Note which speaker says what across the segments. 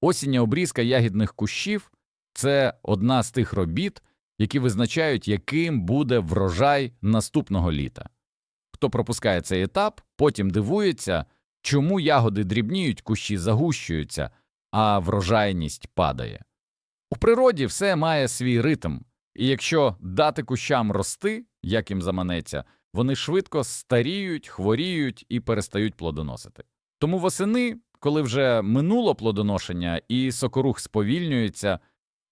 Speaker 1: Осіння обрізка ягідних кущів це одна з тих робіт, які визначають, яким буде врожай наступного літа. Хто пропускає цей етап, потім дивується, чому ягоди дрібніють, кущі загущуються, а врожайність падає. У природі все має свій ритм, і якщо дати кущам рости, як їм заманеться, вони швидко старіють, хворіють і перестають плодоносити. Тому восени, коли вже минуло плодоношення і сокорух сповільнюється,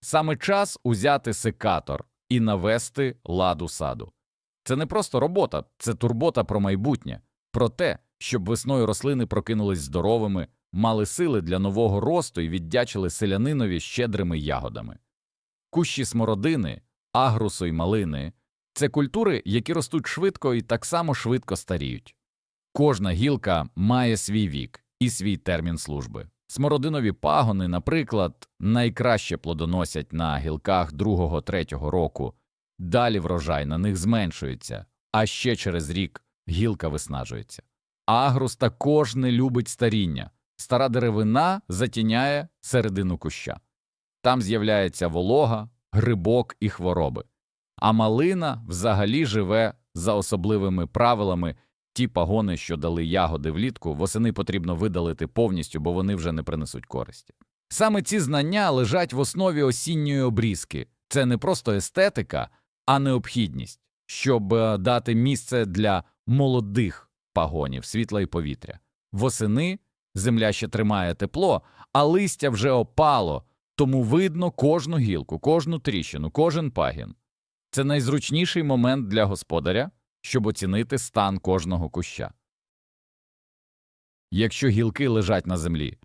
Speaker 1: саме час узяти секатор і навести ладу саду. Це не просто робота, це турбота про майбутнє, про те, щоб весною рослини прокинулись здоровими, мали сили для нового росту і віддячили селянинові щедрими ягодами. Кущі смородини, агрусу й малини це культури, які ростуть швидко і так само швидко старіють. Кожна гілка має свій вік і свій термін служби. Смородинові пагони, наприклад, найкраще плодоносять на гілках другого-третього року, далі врожай на них зменшується, а ще через рік гілка виснажується. Агрус також не любить старіння. Стара деревина затіняє середину куща. Там з'являється волога, грибок і хвороби. А малина взагалі живе за особливими правилами. Ті пагони, що дали ягоди влітку, восени потрібно видалити повністю, бо вони вже не принесуть користі. Саме ці знання лежать в основі осінньої обрізки. Це не просто естетика, а необхідність, щоб е, дати місце для молодих пагонів, світла і повітря. Восени земля ще тримає тепло, а листя вже опало, тому видно кожну гілку, кожну тріщину, кожен пагін. Це найзручніший момент для господаря, щоб оцінити стан кожного куща. Якщо гілки лежать на землі,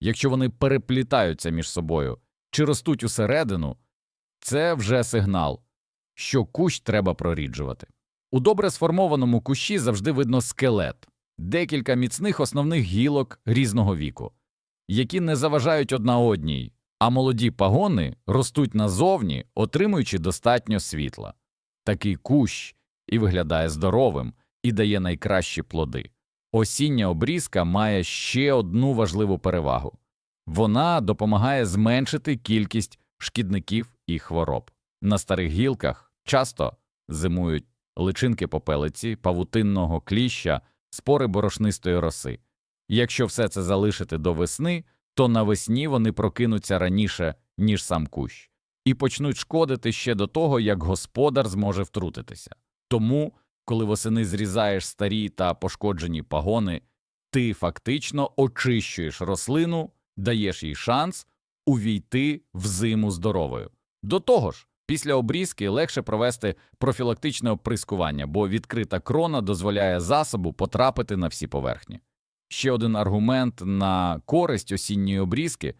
Speaker 1: якщо вони переплітаються між собою чи ростуть усередину, це вже сигнал, що кущ треба проріджувати. У добре сформованому кущі завжди видно скелет, декілька міцних основних гілок різного віку, які не заважають одна одній, а молоді пагони ростуть назовні, отримуючи достатньо світла. Такий кущ і виглядає здоровим, і дає найкращі плоди. Осіння обрізка має ще одну важливу перевагу вона допомагає зменшити кількість шкідників і хвороб. На старих гілках часто зимують личинки попелиці, павутинного кліща, спори борошнистої роси. Якщо все це залишити до весни, то навесні вони прокинуться раніше, ніж сам кущ, і почнуть шкодити ще до того, як господар зможе втрутитися. Тому, коли восени зрізаєш старі та пошкоджені пагони, ти фактично очищуєш рослину, даєш їй шанс увійти в зиму здоровою. До того ж, після обрізки легше провести профілактичне оприскування, бо відкрита крона дозволяє засобу потрапити на всі поверхні. Ще один аргумент на користь осінньої обрізки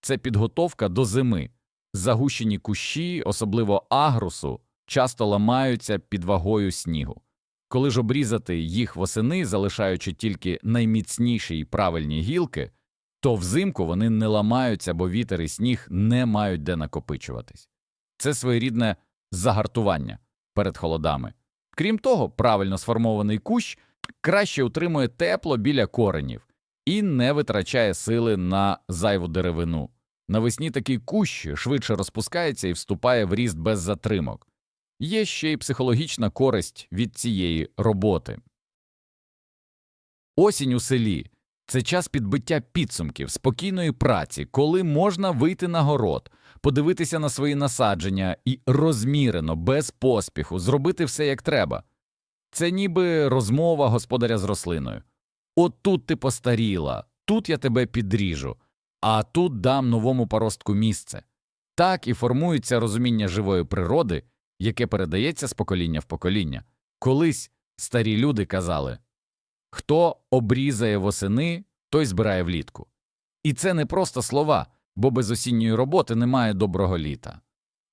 Speaker 1: це підготовка до зими. Загущені кущі, особливо агрусу, часто ламаються під вагою снігу. Коли ж обрізати їх восени, залишаючи тільки найміцніші й правильні гілки, то взимку вони не ламаються, бо вітер і сніг не мають де накопичуватись. Це своєрідне загартування перед холодами. Крім того, правильно сформований кущ краще утримує тепло біля коренів і не витрачає сили на зайву деревину. Навесні такий кущ швидше розпускається і вступає в ріст без затримок. Є ще й психологічна користь від цієї роботи. Осінь у селі це час підбиття підсумків, спокійної праці, коли можна вийти на город, подивитися на свої насадження і розмірено, без поспіху, зробити все як треба. Це ніби розмова господаря з рослиною. От тут ти постаріла, тут я тебе підріжу, а тут дам новому поростку місце. Так і формується розуміння живої природи, яке передається з покоління в покоління. Колись старі люди казали хто обрізає восени, той збирає влітку. І це не просто слова, бо без осінньої роботи немає доброго літа.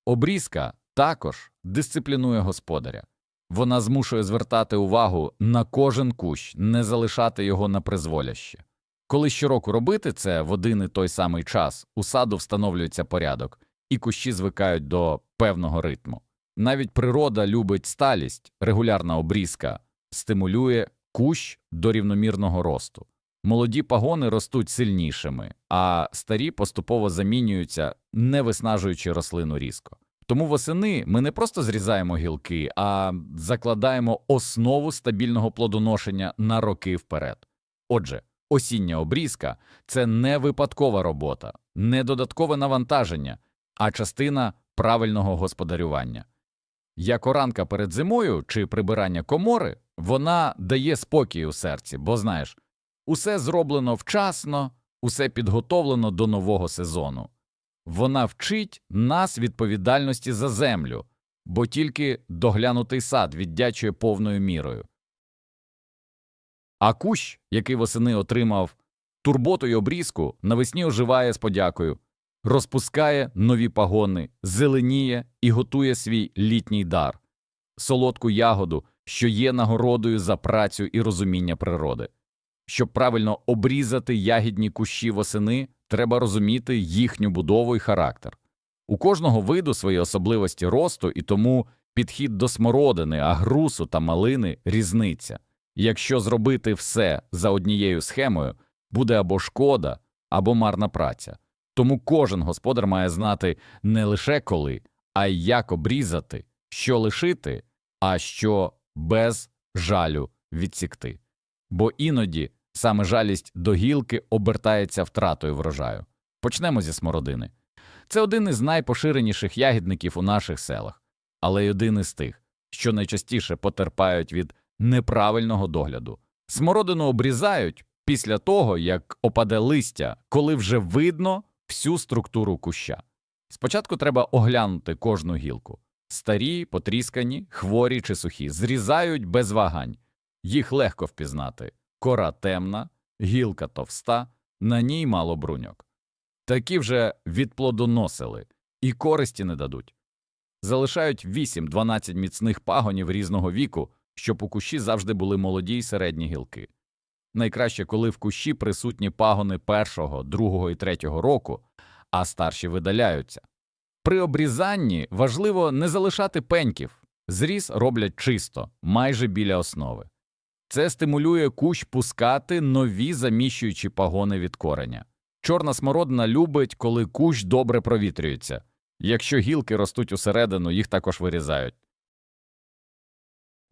Speaker 1: Обрізка також дисциплінує господаря. Вона змушує звертати увагу на кожен кущ, не залишати його на призволяще. Коли щороку робити це в один і той самий час, у саду встановлюється порядок, і кущі звикають до певного ритму. Навіть природа любить сталість, регулярна обрізка стимулює кущ до рівномірного росту. молоді пагони ростуть сильнішими, а старі поступово замінюються, не виснажуючи рослину різко. Тому восени ми не просто зрізаємо гілки, а закладаємо основу стабільного плодоношення на роки вперед. Отже, осіння обрізка це не випадкова робота, не додаткове навантаження, а частина правильного господарювання. Як оранка перед зимою чи прибирання комори, вона дає спокій у серці, бо знаєш, усе зроблено вчасно, усе підготовлено до нового сезону. Вона вчить нас відповідальності за землю, бо тільки доглянутий сад віддячує повною мірою. А кущ, який восени отримав турботу й обрізку, навесні оживає з подякою, розпускає нові пагони, зеленіє і готує свій літній дар солодку ягоду, що є нагородою за працю і розуміння природи. Щоб правильно обрізати ягідні кущі восени, треба розуміти їхню будову і характер. У кожного виду свої особливості росту, і тому підхід до смородини, агрусу та малини різниця. Якщо зробити все за однією схемою, буде або шкода, або марна праця. Тому кожен господар має знати не лише коли, а й як обрізати, що лишити, а що без жалю відсікти. Бо іноді саме жалість до гілки обертається втратою врожаю. Почнемо зі смородини. Це один із найпоширеніших ягідників у наших селах, але й один із тих, що найчастіше потерпають від неправильного догляду. Смородину обрізають після того, як опаде листя, коли вже видно всю структуру куща. Спочатку треба оглянути кожну гілку. Старі, потріскані, хворі чи сухі, зрізають без вагань. Їх легко впізнати. Кора темна, гілка товста, на ній мало бруньок. Такі вже відплодоносили і користі не дадуть. Залишають 8-12 міцних пагонів різного віку, щоб у кущі завжди були молоді й середні гілки. Найкраще, коли в кущі присутні пагони першого, другого і третього року, а старші видаляються. При обрізанні важливо не залишати пеньків, зріз роблять чисто, майже біля основи. Це стимулює кущ пускати нові заміщуючі пагони від кореня. Чорна смородина любить, коли кущ добре провітрюється. Якщо гілки ростуть усередину, їх також вирізають.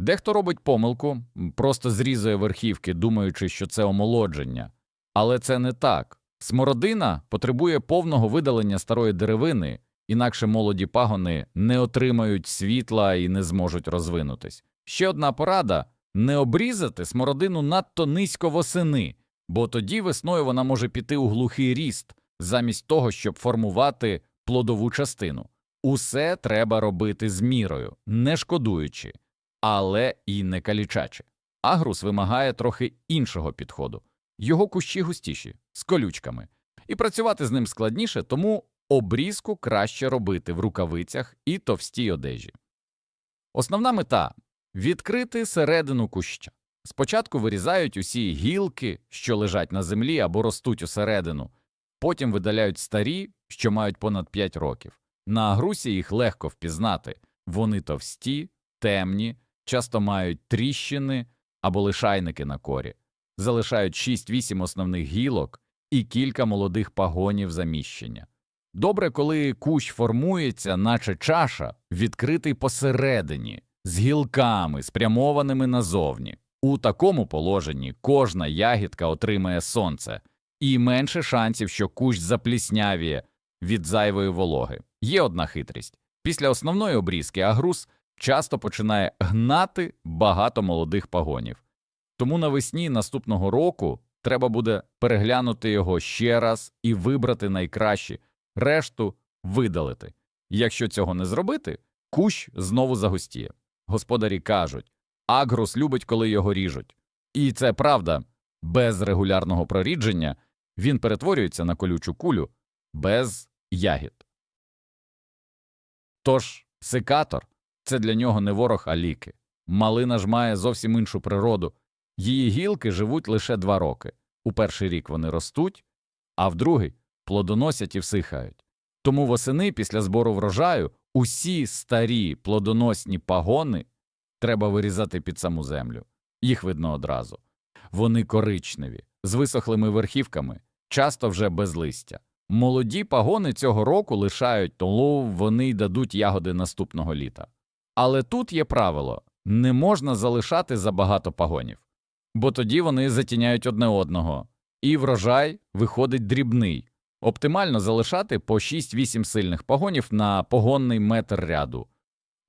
Speaker 1: Дехто робить помилку, просто зрізує верхівки, думаючи, що це омолодження. Але це не так. Смородина потребує повного видалення старої деревини, інакше молоді пагони не отримають світла і не зможуть розвинутись. Ще одна порада не обрізати смородину надто низько восени, бо тоді весною вона може піти у глухий ріст, замість того, щоб формувати плодову частину. Усе треба робити з мірою, не шкодуючи, але і не калічачи. Агрус вимагає трохи іншого підходу. Його кущі густіші, з колючками, і працювати з ним складніше, тому обрізку краще робити в рукавицях і товстій одежі. Основна мета відкрити середину куща. Спочатку вирізають усі гілки, що лежать на землі або ростуть усередину, потім видаляють старі, що мають понад 5 років. На агрусі їх легко впізнати вони товсті, темні, часто мають тріщини або лишайники на корі, залишають 6-8 основних гілок і кілька молодих пагонів заміщення. Добре, коли кущ формується, наче чаша, відкритий посередині, з гілками, спрямованими назовні. У такому положенні кожна ягідка отримає сонце і менше шансів, що кущ запліснявіє від зайвої вологи. Є одна хитрість. Після основної обрізки агрус часто починає гнати багато молодих пагонів. Тому навесні наступного року треба буде переглянути його ще раз і вибрати найкращі, решту видалити. Якщо цього не зробити, кущ знову загустіє. Господарі кажуть, агрус любить, коли його ріжуть. І це правда, без регулярного прорідження він перетворюється на колючу кулю без ягід. Тож секатор це для нього не ворог, а ліки. Малина ж має зовсім іншу природу. Її гілки живуть лише два роки. У перший рік вони ростуть, а в другий плодоносять і всихають. Тому восени після збору врожаю усі старі плодоносні пагони треба вирізати під саму землю. Їх видно одразу. Вони коричневі, з висохлими верхівками, часто вже без листя. Молоді пагони цього року лишають, тому вони й дадуть ягоди наступного літа. Але тут є правило не можна залишати забагато пагонів, бо тоді вони затіняють одне одного, і врожай виходить дрібний. Оптимально залишати по 6-8 сильних пагонів на погонний метр ряду.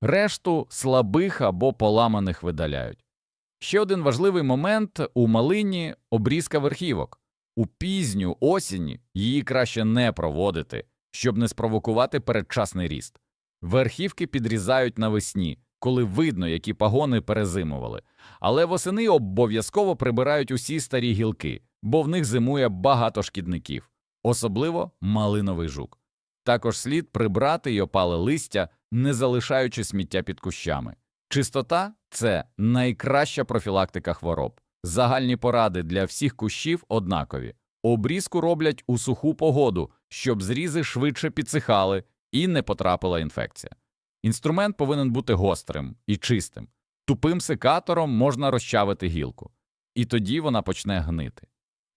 Speaker 1: Решту слабих або поламаних видаляють. Ще один важливий момент у малині обрізка верхівок. У пізню осінь її краще не проводити, щоб не спровокувати передчасний ріст. Верхівки підрізають навесні, коли видно, які пагони перезимували, але восени обов'язково прибирають усі старі гілки, бо в них зимує багато шкідників, особливо малиновий жук. Також слід прибрати й опале листя, не залишаючи сміття під кущами. Чистота це найкраща профілактика хвороб. Загальні поради для всіх кущів однакові. Обрізку роблять у суху погоду, щоб зрізи швидше підсихали і не потрапила інфекція. Інструмент повинен бути гострим і чистим. Тупим секатором можна розчавити гілку, і тоді вона почне гнити.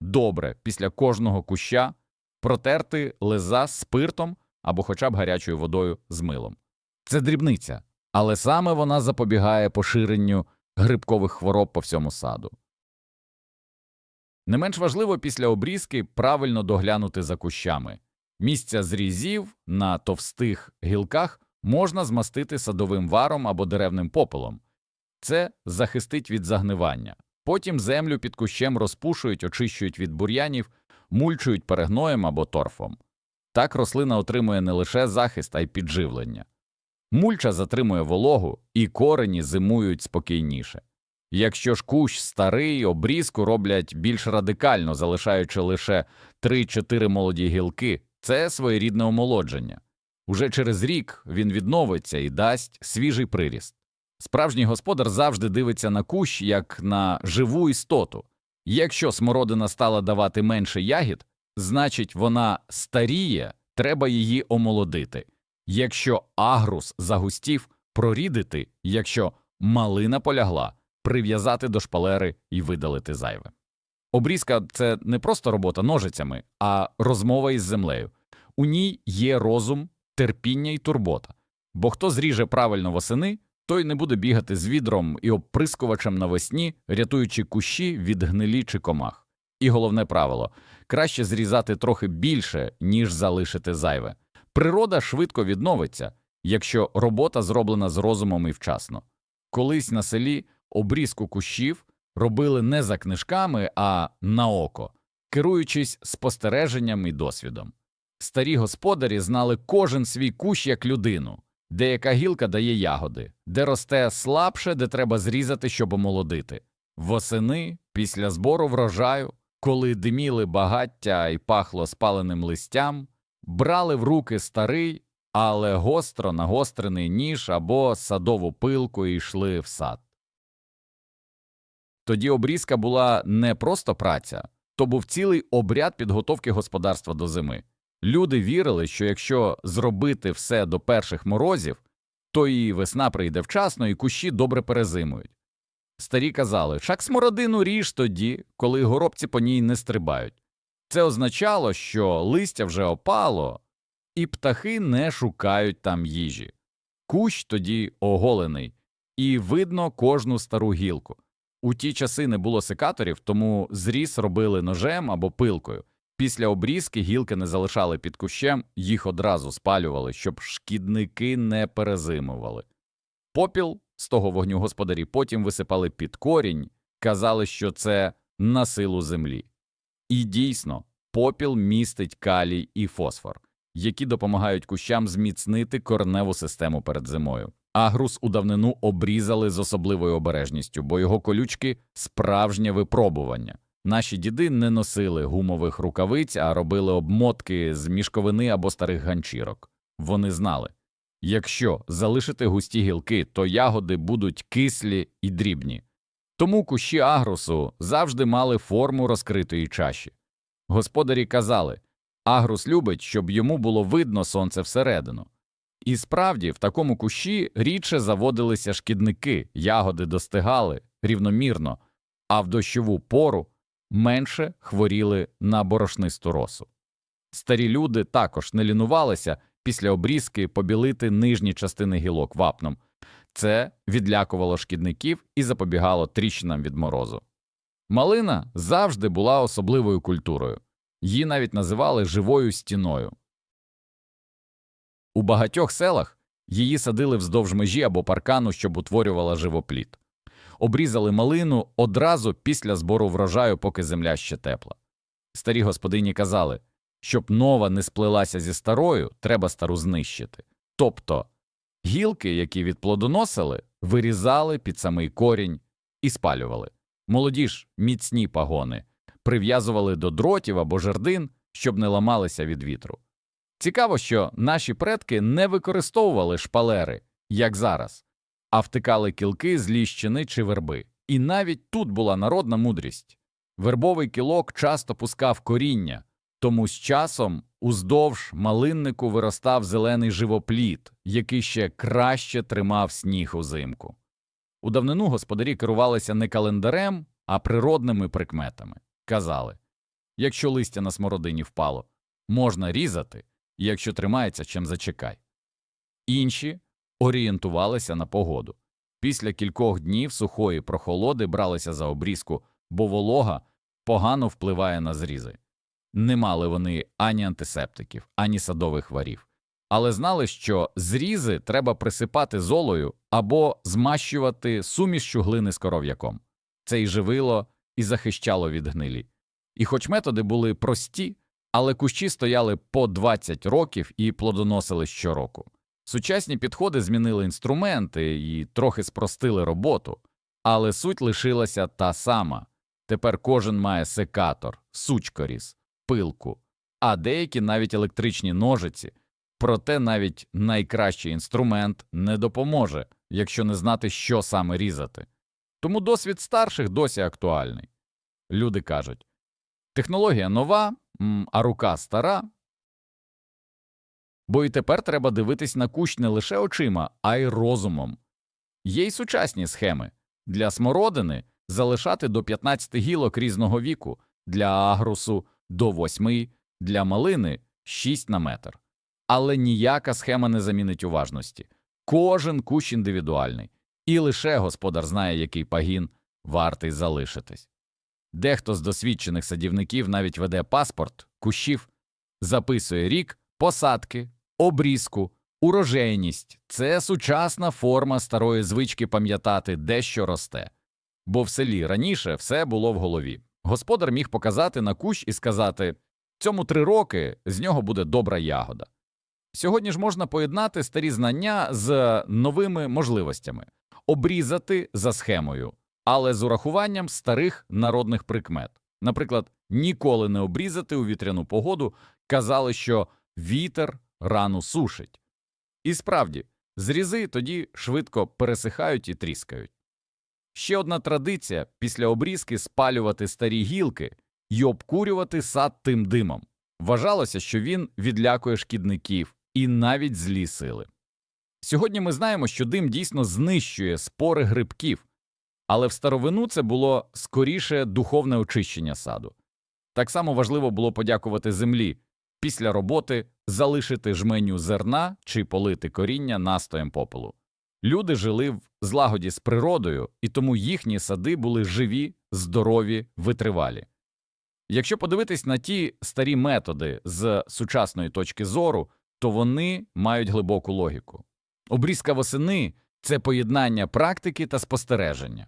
Speaker 1: Добре, після кожного куща протерти леза спиртом або хоча б гарячою водою з милом. Це дрібниця, але саме вона запобігає поширенню грибкових хвороб по всьому саду. Не менш важливо після обрізки правильно доглянути за кущами. Місця зрізів на товстих гілках можна змастити садовим варом або деревним попелом. Це захистить від загнивання. Потім землю під кущем розпушують, очищують від бур'янів, мульчують перегноєм або торфом. Так рослина отримує не лише захист, а й підживлення. Мульча затримує вологу, і корені зимують спокійніше. Якщо ж кущ старий, обрізку роблять більш радикально, залишаючи лише 3-4 молоді гілки, це своєрідне омолодження. Уже через рік він відновиться і дасть свіжий приріст. Справжній господар завжди дивиться на кущ як на живу істоту. Якщо смородина стала давати менше ягід, значить вона старіє, треба її омолодити. Якщо агрус загустів, прорідити, якщо малина полягла, прив'язати до шпалери і видалити зайве. Обрізка це не просто робота ножицями, а розмова із землею. У ній є розум, терпіння і турбота. Бо хто зріже правильно восени, той не буде бігати з відром і оприскувачем навесні, рятуючи кущі від гнилі чи комах. І головне правило краще зрізати трохи більше, ніж залишити зайве. Природа швидко відновиться, якщо робота зроблена з розумом і вчасно. Колись на селі обрізку кущів робили не за книжками, а на око, керуючись спостереженням і досвідом. Старі господарі знали кожен свій кущ як людину, де яка гілка дає ягоди, де росте слабше, де треба зрізати, щоб омолодити. Восени, після збору врожаю, коли диміли багаття і пахло спаленим листям, брали в руки старий, але гостро нагострений ніж або садову пилку і йшли в сад. Тоді обрізка була не просто праця, то був цілий обряд підготовки господарства до зими. Люди вірили, що якщо зробити все до перших морозів, то і весна прийде вчасно, і кущі добре перезимують. Старі казали, шак смородину ріж тоді, коли горобці по ній не стрибають. Це означало, що листя вже опало, і птахи не шукають там їжі. Кущ тоді оголений, і видно кожну стару гілку. У ті часи не було секаторів, тому зріз робили ножем або пилкою. Після обрізки гілки не залишали під кущем, їх одразу спалювали, щоб шкідники не перезимували. Попіл з того вогню господарі потім висипали під корінь, казали, що це на силу землі. І дійсно, попіл містить калій і фосфор, які допомагають кущам зміцнити кореневу систему перед зимою. Агрус у давнину обрізали з особливою обережністю, бо його колючки справжнє випробування. Наші діди не носили гумових рукавиць, а робили обмотки з мішковини або старих ганчірок. Вони знали якщо залишити густі гілки, то ягоди будуть кислі і дрібні. Тому кущі агрусу завжди мали форму розкритої чаші. Господарі казали агрус любить, щоб йому було видно сонце всередину. І справді, в такому кущі рідше заводилися шкідники, ягоди достигали рівномірно, а в дощову пору менше хворіли на борошнисту росу. Старі люди також не лінувалися після обрізки побілити нижні частини гілок вапном. Це відлякувало шкідників і запобігало тріщинам від морозу. Малина завжди була особливою культурою. Її навіть називали живою стіною. У багатьох селах її садили вздовж межі або паркану, щоб утворювала живопліт. Обрізали малину одразу після збору врожаю, поки земля ще тепла. Старі господині казали, щоб нова не сплелася зі старою, треба стару знищити. Тобто гілки, які відплодоносили, вирізали під самий корінь і спалювали. Молоді ж міцні пагони прив'язували до дротів або жердин, щоб не ламалися від вітру. Цікаво, що наші предки не використовували шпалери, як зараз, а втикали кілки з ліщини чи верби. І навіть тут була народна мудрість. Вербовий кілок часто пускав коріння, тому з часом уздовж малиннику виростав зелений живопліт, який ще краще тримав сніг узимку. У давнину господарі керувалися не календарем, а природними прикметами. Казали якщо листя на смородині впало, можна різати, якщо тримається, чим зачекай. Інші орієнтувалися на погоду. Після кількох днів сухої прохолоди бралися за обрізку, бо волога погано впливає на зрізи. Не мали вони ані антисептиків, ані садових варів, але знали, що зрізи треба присипати золою або змащувати сумішчю глини з коров'яком. Це і живило, і захищало від гнилі. І хоч методи були прості, але кущі стояли по 20 років і плодоносили щороку. Сучасні підходи змінили інструменти і трохи спростили роботу, але суть лишилася та сама. Тепер кожен має секатор, сучкоріз, пилку, а деякі навіть електричні ножиці. Проте навіть найкращий інструмент не допоможе, якщо не знати, що саме різати. Тому досвід старших досі актуальний. Люди кажуть технологія нова, а рука стара. Бо і тепер треба дивитись на кущ не лише очима, а й розумом. Є й сучасні схеми для смородини залишати до 15 гілок різного віку, для агрусу до 8, для малини 6 на метр. Але ніяка схема не замінить уважності. Кожен кущ індивідуальний, і лише господар знає, який пагін вартий залишитись. Дехто з досвідчених садівників навіть веде паспорт кущів, записує рік, посадки, обрізку, урожайність це сучасна форма старої звички пам'ятати, де що росте. Бо в селі раніше все було в голові. Господар міг показати на кущ і сказати цьому три роки з нього буде добра ягода. Сьогодні ж можна поєднати старі знання з новими можливостями, обрізати за схемою, але з урахуванням старих народних прикмет. Наприклад, ніколи не обрізати у вітряну погоду казали, що вітер рану сушить. І справді, зрізи тоді швидко пересихають і тріскають. Ще одна традиція після обрізки спалювати старі гілки і обкурювати сад тим димом. Вважалося, що він відлякує шкідників і навіть злі сили. Сьогодні ми знаємо, що дим дійсно знищує спори грибків, але в старовину це було скоріше духовне очищення саду. Так само важливо було подякувати землі після роботи залишити жменю зерна чи полити коріння настоєм попелу. Люди жили в злагоді з природою, і тому їхні сади були живі, здорові, витривалі. Якщо подивитись на ті старі методи з сучасної точки зору, то вони мають глибоку логіку. Обрізка восени це поєднання практики та спостереження.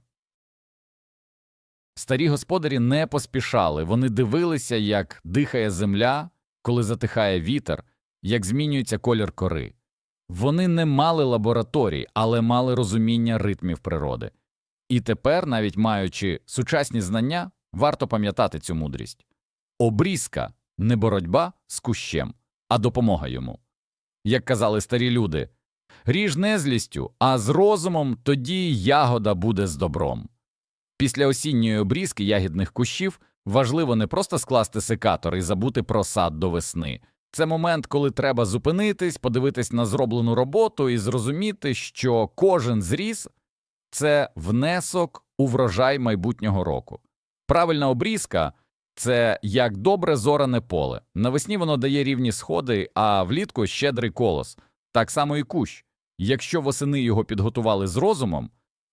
Speaker 1: Старі господарі не поспішали, вони дивилися, як дихає земля, коли затихає вітер, як змінюється колір кори. Вони не мали лабораторій, але мали розуміння ритмів природи. І тепер, навіть маючи сучасні знання, варто пам'ятати цю мудрість. Обрізка не боротьба з кущем, а допомога йому. Як казали старі люди, ріж не злістю, а з розумом тоді ягода буде з добром. Після осінньої обрізки ягідних кущів важливо не просто скласти секатор і забути про сад до весни. Це момент, коли треба зупинитись, подивитись на зроблену роботу і зрозуміти, що кожен зріз це внесок у врожай майбутнього року. Правильна обрізка це як добре зоране поле. Навесні воно дає рівні сходи, а влітку щедрий колос. Так само і кущ. Якщо восени його підготували з розумом,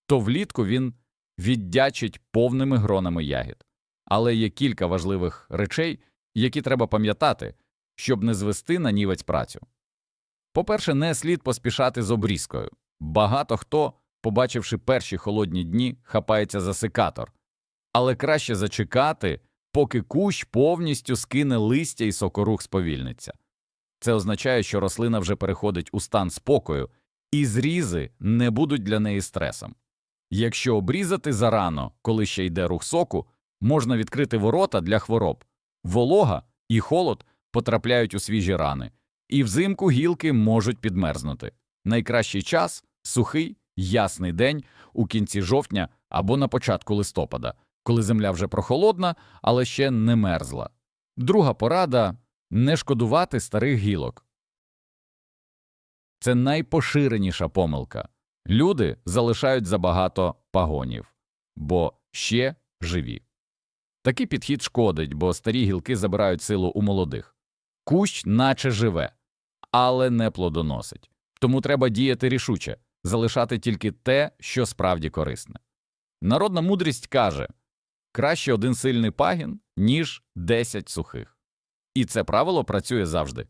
Speaker 1: то влітку він віддячить повними гронами ягід. Але є кілька важливих речей, які треба пам'ятати, щоб не звести на нівець працю. По-перше, не слід поспішати з обрізкою. Багато хто, побачивши перші холодні дні, хапається за секатор. Але краще зачекати, поки кущ повністю скине листя і сокорух сповільниться. Це означає, що рослина вже переходить у стан спокою, і зрізи не будуть для неї стресом. Якщо обрізати зарано, коли ще йде рух соку, можна відкрити ворота для хвороб. Волога і холод потрапляють у свіжі рани, і взимку гілки можуть підмерзнути. Найкращий час сухий, ясний день у кінці жовтня або на початку листопада, коли земля вже прохолодна, але ще не мерзла. Друга порада не шкодувати старих гілок. Це найпоширеніша помилка. Люди залишають забагато пагонів, бо ще живі. Такий підхід шкодить, бо старі гілки забирають силу у молодих. Кущ наче живе, але не плодоносить. Тому треба діяти рішуче, залишати тільки те, що справді корисне. Народна мудрість каже краще один сильний пагін, ніж десять сухих. І це правило працює завжди.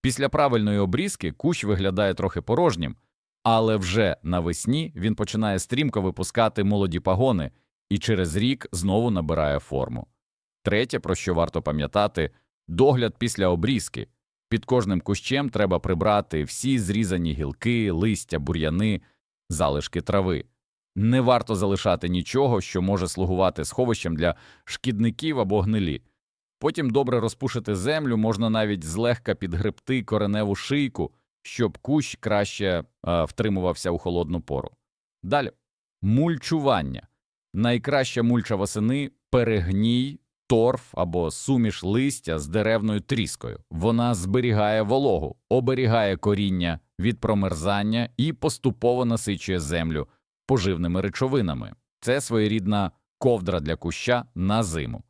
Speaker 1: Після правильної обрізки кущ виглядає трохи порожнім, але вже навесні він починає стрімко випускати молоді пагони і через рік знову набирає форму. Третє, про що варто пам'ятати догляд після обрізки. Під кожним кущем треба прибрати всі зрізані гілки, листя, бур'яни, залишки трави. Не варто залишати нічого, що може слугувати сховищем для шкідників або гнилі. Потім добре розпушити землю, можна навіть злегка підгребти кореневу шийку, щоб кущ краще е, втримувався у холодну пору. Далі мульчування. Найкраща мульча восени перегній, торф або суміш листя з деревною тріскою. Вона зберігає вологу, оберігає коріння від промерзання і поступово насичує землю поживними речовинами. Це своєрідна ковдра для куща на зиму.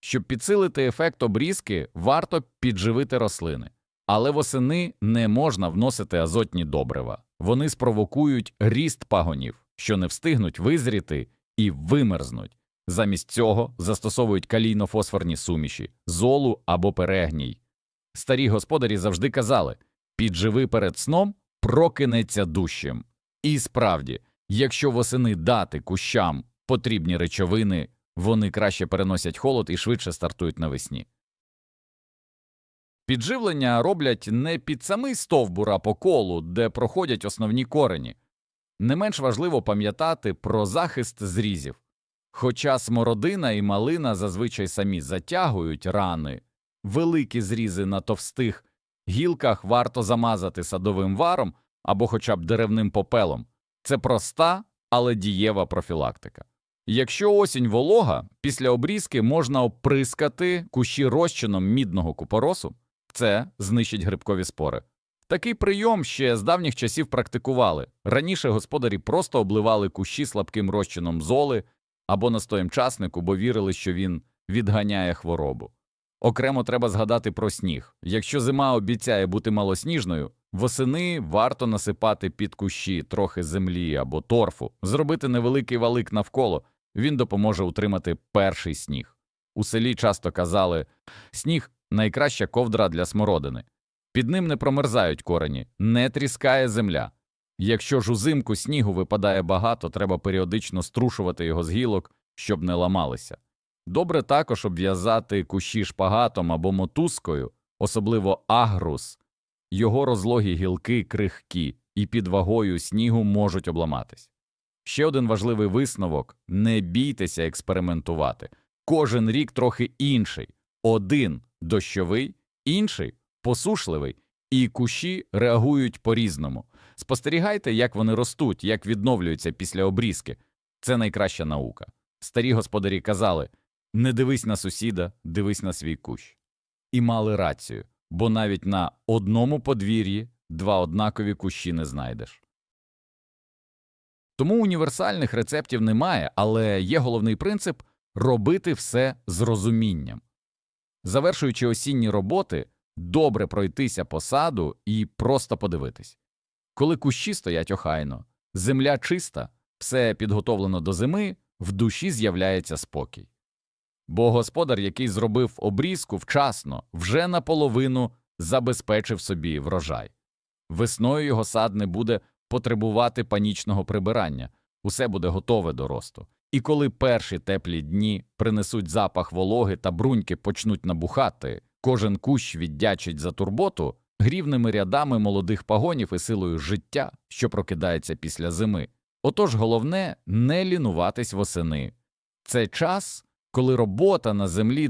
Speaker 1: Щоб підсилити ефект обрізки, варто підживити рослини, але восени не можна вносити азотні добрива. Вони спровокують ріст пагонів, що не встигнуть визріти і вимерзнуть. Замість цього застосовують калійно-фосфорні суміші, золу або перегній. Старі господарі завжди казали підживи перед сном, прокинеться дужчим. І справді, якщо восени дати кущам потрібні речовини, вони краще переносять холод і швидше стартують навесні. Підживлення роблять не під самий стовбур, а по колу, де проходять основні корені. Не менш важливо пам'ятати про захист зрізів. Хоча смородина і малина зазвичай самі затягують рани, великі зрізи на товстих гілках варто замазати садовим варом або хоча б деревним попелом. Це проста, але дієва профілактика. Якщо осінь волога, після обрізки можна оприскати кущі розчином мідного купоросу, це знищить грибкові спори. Такий прийом ще з давніх часів практикували. Раніше господарі просто обливали кущі слабким розчином золи або настоєм часнику, бо вірили, що він відганяє хворобу. Окремо треба згадати про сніг. Якщо зима обіцяє бути малосніжною, восени варто насипати під кущі трохи землі або торфу, зробити невеликий валик навколо, він допоможе утримати перший сніг. У селі часто казали сніг найкраща ковдра для смородини. Під ним не промерзають корені, не тріскає земля. Якщо ж узимку снігу випадає багато, треба періодично струшувати його з гілок, щоб не ламалися. Добре також обв'язати кущі шпагатом або мотузкою, особливо агрус, його розлогі гілки крихкі і під вагою снігу можуть обламатись. Ще один важливий висновок не бійтеся експериментувати. Кожен рік трохи інший один дощовий, інший посушливий, і кущі реагують по різному. Спостерігайте, як вони ростуть, як відновлюються після обрізки. Це найкраща наука. Старі господарі казали не дивись на сусіда, дивись на свій кущ. І мали рацію, бо навіть на одному подвір'ї два однакові кущі не знайдеш. Тому універсальних рецептів немає, але є головний принцип робити все з розумінням. Завершуючи осінні роботи, добре пройтися по саду і просто подивитись. Коли кущі стоять охайно, земля чиста, все підготовлено до зими, в душі з'являється спокій. Бо господар, який зробив обрізку вчасно, вже наполовину забезпечив собі врожай. Весною його сад не буде потребувати панічного прибирання, усе буде готове до росту. І коли перші теплі дні принесуть запах вологи та бруньки почнуть набухати, кожен кущ віддячить за турботу грівними рядами молодих пагонів і силою життя, що прокидається після зими. Отож головне не лінуватись восени. Це час, коли робота на землі